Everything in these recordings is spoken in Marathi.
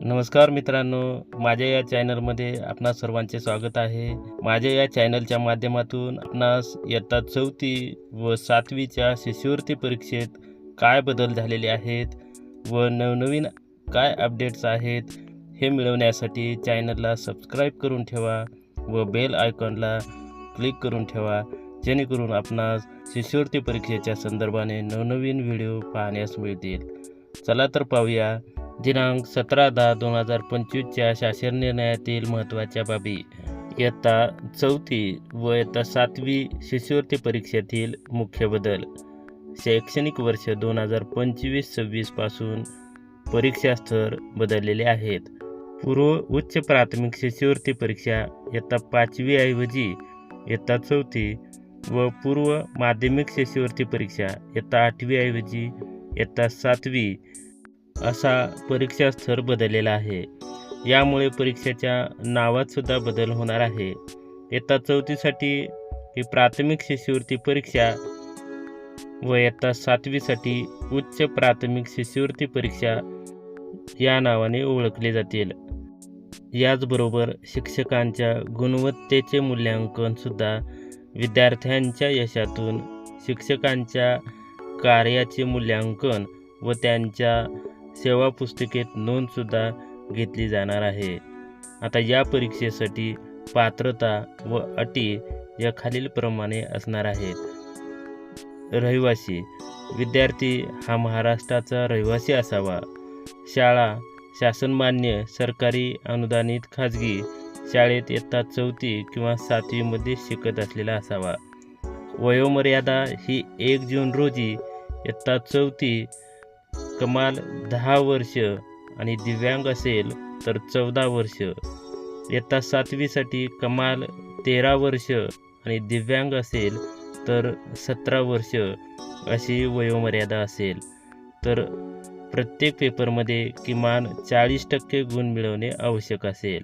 नमस्कार मित्रांनो माझ्या या चॅनलमध्ये आपणा सर्वांचे स्वागत आहे. माझ्या या चॅनलच्या माध्यमातून आपणास इयत्ता चौथी व सातवीच्या शिष्यवृत्ती परीक्षेत काय बदल झालेले आहेत व नवनवीन काय अपडेट्स आहेत हे मिळवण्यासाठी चॅनलला सबस्क्राईब करून ठेवा व बेल आयकॉनला क्लिक करून ठेवा जेणेकरून आपणास शिष्यवृत्ती परीक्षेच्या संदर्भाने नवनवीन व्हिडिओ पाहण्यास मिळतील चला तर पाहूया. दिनांक सतरा दहा दोन हजार पंचवीसच्या शासन निर्णयातील महत्त्वाच्या बाबी. इयत्ता चौथी व इयत्ता सातवी शिष्यवृत्ती परीक्षेतील मुख्य बदल. शैक्षणिक वर्ष दोन हजार पंचवीस सव्वीसपासून परीक्षा स्तर बदललेले आहेत. पूर्व उच्च प्राथमिक शिष्यवृत्ती परीक्षा इयत्ता पाचवीऐवजी इयत्ता चौथी व पूर्व माध्यमिक शिष्यवृत्ती परीक्षा इयत्ता आठवीऐवजी इयत्ता सातवी असा परीक्षा स्तर बदललेला आहे. यामुळे परीक्षेच्या नावातसुद्धा बदल होणार आहे. इयत्ता चौथीसाठी ही प्राथमिक शिष्यवृत्ती परीक्षा व इयत्ता सातवीसाठी उच्च प्राथमिक शिष्यवृत्ती परीक्षा या नावाने ओळखले जातील. याचबरोबर शिक्षकांच्या गुणवत्तेचे मूल्यांकनसुद्धा विद्यार्थ्यांच्या यशातून शिक्षकांच्या कार्याचे मूल्यांकन व त्यांच्या सेवा पुस्तिकेत नोंदसुद्धा घेतली जाणार आहे. आता या परीक्षेसाठी पात्रता व अटी या खालीलप्रमाणे असणार आहेत. रहिवासी विद्यार्थी हा महाराष्ट्राचा रहिवासी असावा. शाळा शासनमान्य सरकारी अनुदानित खाजगी शाळेत इयत्ता चौथी किंवा सातवीमध्ये शिकत असलेला असावा. वयोमर्यादा ही एक जून रोजी इयत्ता चौथी कमाल दहा वर्ष आणि दिव्यांग असेल तर चौदा वर्ष. इयत्ता सातवीसाठी कमाल तेरा वर्ष आणि दिव्यांग असेल तर सतरा वर्ष अशी वयोमर्यादा असेल. तर प्रत्येक पेपरमध्ये किमान चाळीस टक्के गुण मिळवणे आवश्यक असेल.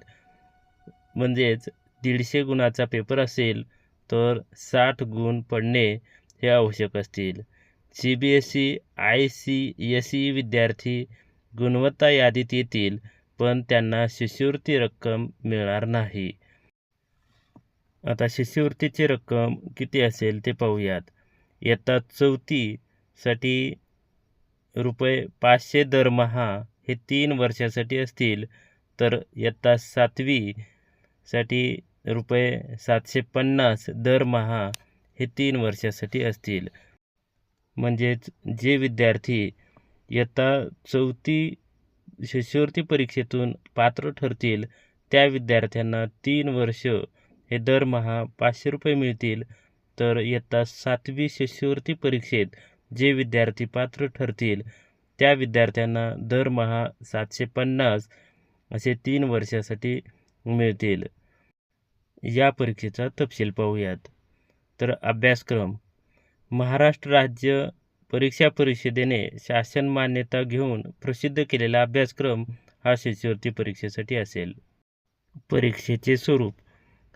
म्हणजेच दीडशे गुणाचा पेपर असेल तर साठ गुण पडणे हे आवश्यक असतील. C B S E I C S E विद्यार्थी गुणवत्ता यादीत येतील पण त्यांना शिष्यवृत्ती रक्कम मिळणार नाही. आता शिष्यवृत्तीची रक्कम किती असेल ते पाहूयात. इयत्ता चौथीसाठी रुपये पाचशे दरमहा हे तीन वर्षासाठी असतील तर इयत्ता सातवीसाठी रुपये सातशे पन्नास दरमहा हे तीन वर्षासाठी असतील. म्हणजेच जे विद्यार्थी इयत्ता चौथी शिष्यवृत्ती परीक्षेतून पात्र ठरतील त्या विद्यार्थ्यांना तीन वर्ष हे दरमहा पाचशे रुपये मिळतील. तर इयत्ता सातवी शिष्यवृत्ती परीक्षेत जे विद्यार्थी पात्र ठरतील त्या विद्यार्थ्यांना दरमहा सातशे पन्नास असे तीन वर्षासाठी मिळतील. या परीक्षेचा तपशील पाहूयात. तर अभ्यासक्रम महाराष्ट्र राज्य परीक्षा परिषदेने शासन मान्यता घेऊन प्रसिद्ध केलेला अभ्यासक्रम हा शिष्यवृत्ती परीक्षेसाठी असेल. परीक्षेचे स्वरूप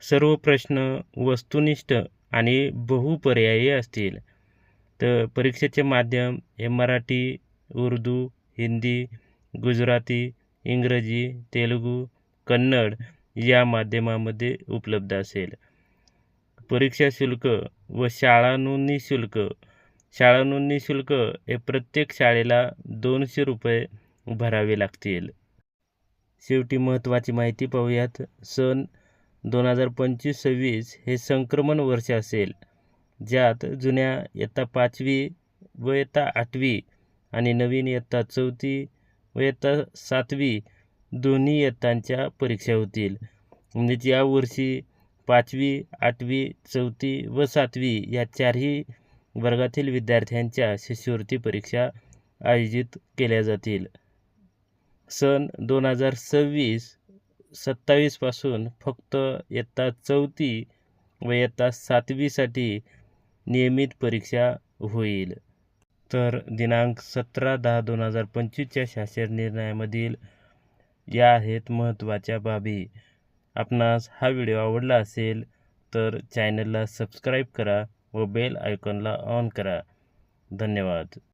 सर्व प्रश्न वस्तुनिष्ठ आणि बहुपर्यायी असतील. तर परीक्षेचे माध्यम हे मराठी उर्दू हिंदी गुजराती इंग्रजी तेलुगू कन्नड या माध्यमामध्ये उपलब्ध असेल. परीक्षा शुल्क व शाळा नोंदणी शुल्क. शाळा नोंदणी शुल्क हे प्रत्येक शाळेला दोनशे रुपये भरावे लागतील. शेवटी महत्त्वाची माहिती पाहूयात. सन दोन हजार पंचवीस सव्वीस हे संक्रमण वर्ष असेल ज्यात जुन्या इयत्ता पाचवी व इयत्ता आठवी आणि नवीन इयत्ता चौथी व इयत्ता सातवी दोन्ही इयत्तांच्या परीक्षा होतील. म्हणजेच यावर्षी पाचवी आठवी चौथी व सातवी या चारही वर्गातील विद्यार्थ्यांच्या शिष्यवृत्ती परीक्षा आयोजित केल्या जातील. सन दोन हजार सव्वीस सत्तावीसपासून फक्त इयत्ता चौथी व इयत्ता सातवीसाठी नियमित परीक्षा होईल. तर दिनांक सतरा दहा दोन हजार पंचवीसच्या शासन निर्णयामधील या आहेत महत्त्वाच्या बाबी. आपणास हा व्हिडिओ आवडला असेल तर चॅनलला सबस्क्राईब करा व बेल आयकॉनला ऑन करा. धन्यवाद.